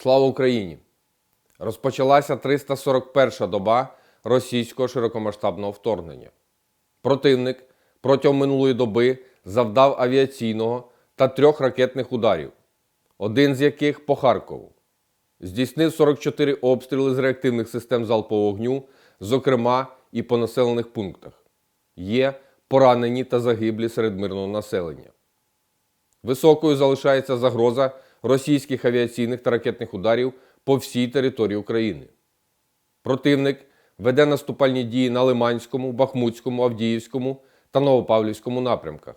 Слава Україні! Розпочалася 341-ша доба російського широкомасштабного вторгнення. Противник протягом минулої доби завдав авіаційного та трьох ракетних ударів, один з яких по Харкову. Здійснив 44 обстріли з реактивних систем залпового вогню, зокрема і по населених пунктах. Є поранені та загиблі серед мирного населення. Високою залишається загроза російських авіаційних та ракетних ударів по всій території України. Противник веде наступальні дії на Лиманському, Бахмутському, Авдіївському та Новопавлівському напрямках.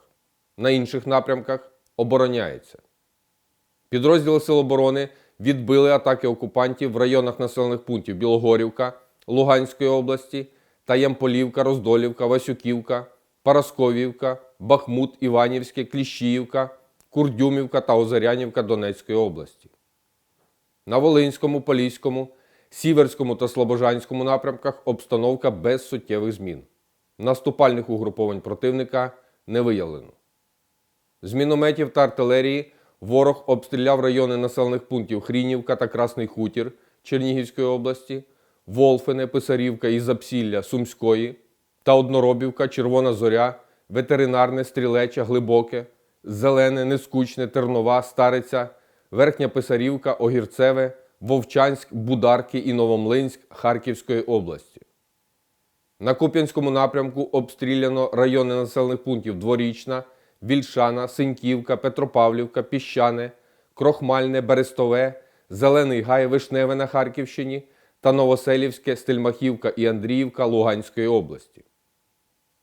На інших напрямках обороняється. Підрозділи Сил оборони відбили атаки окупантів в районах населених пунктів Білогорівка Луганської області та Ямполівка, Роздолівка, Васюківка, Парасковівка, Бахмут, Іванівське, Кліщіївка, Курдюмівка та Озерянівка Донецької області. На Волинському, Поліському, Сіверському та Слобожанському напрямках обстановка без суттєвих змін. Наступальних угруповань противника не виявлено. З мінометів та артилерії ворог обстріляв райони населених пунктів Хрінівка та Красний Хутір Чернігівської області, Волфине, Писарівка і Запсілля Сумської та Одноробівка, Червона Зоря, Ветеринарне, Стрілеча, Глибоке, Зелене, Нескучне, Тернова, Стариця, Верхня Писарівка, Огірцеве, Вовчанськ, Бударки і Новомлинськ Харківської області. На Куп'янському напрямку обстріляно райони населених пунктів Дворічна, Вільшана, Синьківка, Петропавлівка, Піщане, Крохмальне, Берестове, Зелений Гай, Вишневе на Харківщині та Новоселівське, Стельмахівка і Андріївка Луганської області.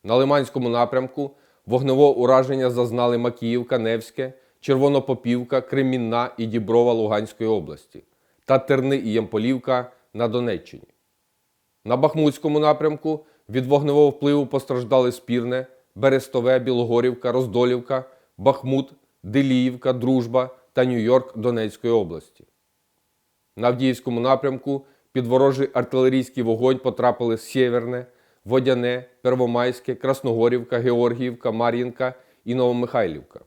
На Лиманському напрямку вогневого ураження зазнали Макіївка, Невське, Червонопопівка, Кремінна і Діброва Луганської області та Терни і Ямполівка на Донеччині. На Бахмутському напрямку від вогневого впливу постраждали Спірне, Берестове, Білогорівка, Роздолівка, Бахмут, Деліївка, Дружба та Нью-Йорк Донецької області. На Авдіївському напрямку під ворожий артилерійський вогонь потрапили Сєверне, Водяне, Первомайське, Красногорівка, Георгіївка, Мар'їнка і Новомихайлівка.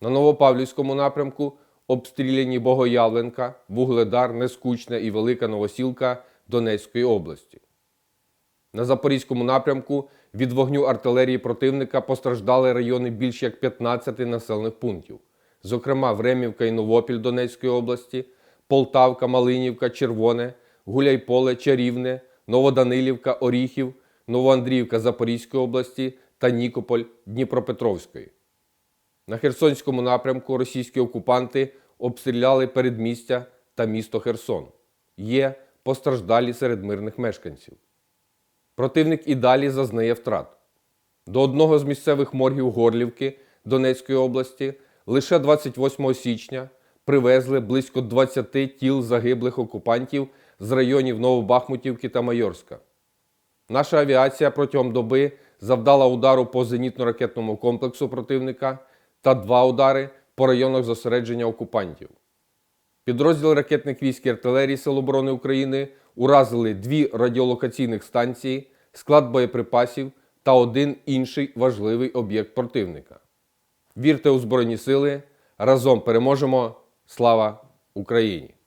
На Новопавлівському напрямку обстріляні Богоявленка, Вугледар, Нескучне і Велика Новосілка Донецької області. На Запорізькому напрямку від вогню артилерії противника постраждали райони більш як 15 населених пунктів, зокрема Времівка і Новопіль Донецької області, Полтавка, Малинівка, Червоне, Гуляйполе, Чарівне, Новоданилівка, Оріхів, Новоандріївка Запорізької області та Нікополь Дніпропетровської. На Херсонському напрямку російські окупанти обстріляли передмістя та місто Херсон. Є постраждалі серед мирних мешканців. Противник і далі зазнає втрат. До одного з місцевих моргів Горлівки Донецької області лише 28 січня привезли близько 20 тіл загиблих окупантів з районів Новобахмутівки та Майорська. Наша авіація протягом доби завдала удару по зенітно-ракетному комплексу противника та два удари по районах зосередження окупантів. Підрозділ ракетних військ і артилерії Сил оборони України уразили дві радіолокаційних станції, склад боєприпасів та один інший важливий об'єкт противника. Вірте у Збройні Сили! Разом переможемо! Слава Україні!